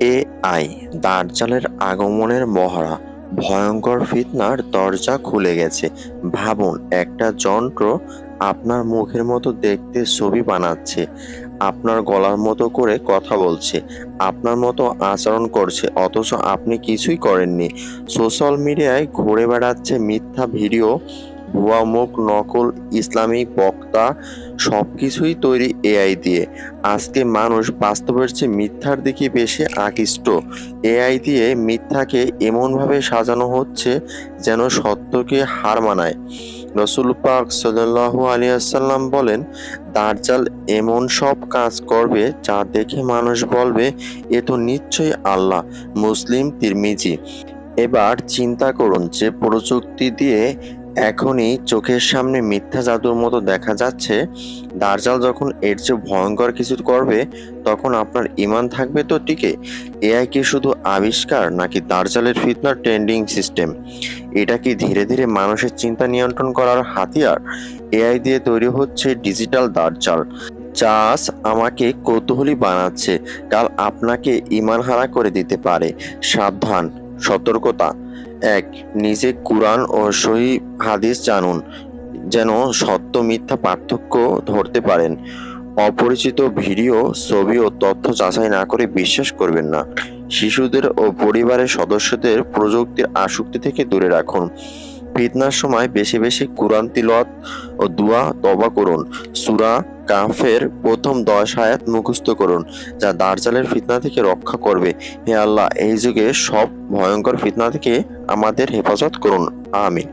AI দাজ্জালের আগমনের মহড়া, ভয়ঙ্কর ফিতনার দরজা খুলে গেছে। ভাবুন, একটা যন্ত্র আপনার মুখের মতো দেখতে ছবি বানাচ্ছে, আপনার গলার মতো করে কথা বলছে, আপনার মতো আচরণ করছে, অথচ আপনি কিছুই করেননি। সোশ্যাল মিডিয়ায় ঘুরে বেড়াচ্ছে মিথ্যা ভিডিও ভুয়া মুখ নকল ইসলামিক বক্তা সবকিছুই তৈরি এআই দিয়ে। আজকে মানুষ বাস্তবের চেয়ে মিথ্যার দিকে বেশি আকৃষ্ট। এআই দিয়ে মিথ্যাকে এমনভাবে সাজানো হচ্ছে যেন সত্যকে হার মানায়। রসুল পাক সাল্লাল্লাহু আলিয়াল্লাম বলেন, দাজ্জাল এমন সব কাজ করবে যা দেখে মানুষ বলবে, এ তো নিশ্চয়ই আল্লাহ, মুসলিম, তিরমিজি। এবার চিন্তা করুন, যে প্রযুক্তি দিয়ে এখনই চোখের সামনে মিথ্যা জাদুর মতো দেখা যাচ্ছে। দার্জাল যখন এর চেয়ে ভয়ঙ্কর কিছু করবে, তখন আপনার ইমান থাকবে তো টিকে। এআই কি শুধু আবিষ্কার, নাকি দার্জালের ফিতনার ট্রেন্ডিং সিস্টেম? এটা কি ধীরে ধীরে মানুষের চিন্তা নিয়ন্ত্রণ করার হাতিয়ার? এআই দিয়ে তৈরি হচ্ছে ডিজিটাল দার্জাল। চাষ আমাকে কৌতূহলী বানাচ্ছে। কাল আপনাকে ইমান হারা করে দিতে পারে। সাবধান, সতর্কতা। এক, নিজে কুরআন ও সহি হাদিস জানুন, যেন সত্য মিথ্যা পার্থক্য ধরতে পারেন। অপরিচিত ভিডিও, ছবি ও তথ্য যাচাই না করে বিশ্বাস করবেন না। শিশুদের ও পরিবারের সদস্যদের প্রযুক্তির আসক্তি থেকে দূরে রাখুন। ফিতনার সময় বেশি বেশি কুরআন তিলত ও দুয়া তবা করুন। সুরা কাফের প্রথম দশ আয়াত মুখস্থ করুন, যা দার্জালের ফিতনা থেকে রক্ষা করবে। হে আল্লাহ, এই যুগে সব ভয়ঙ্কর ফিতনা থেকে আমাদের হেফাজত করুন। আমিন।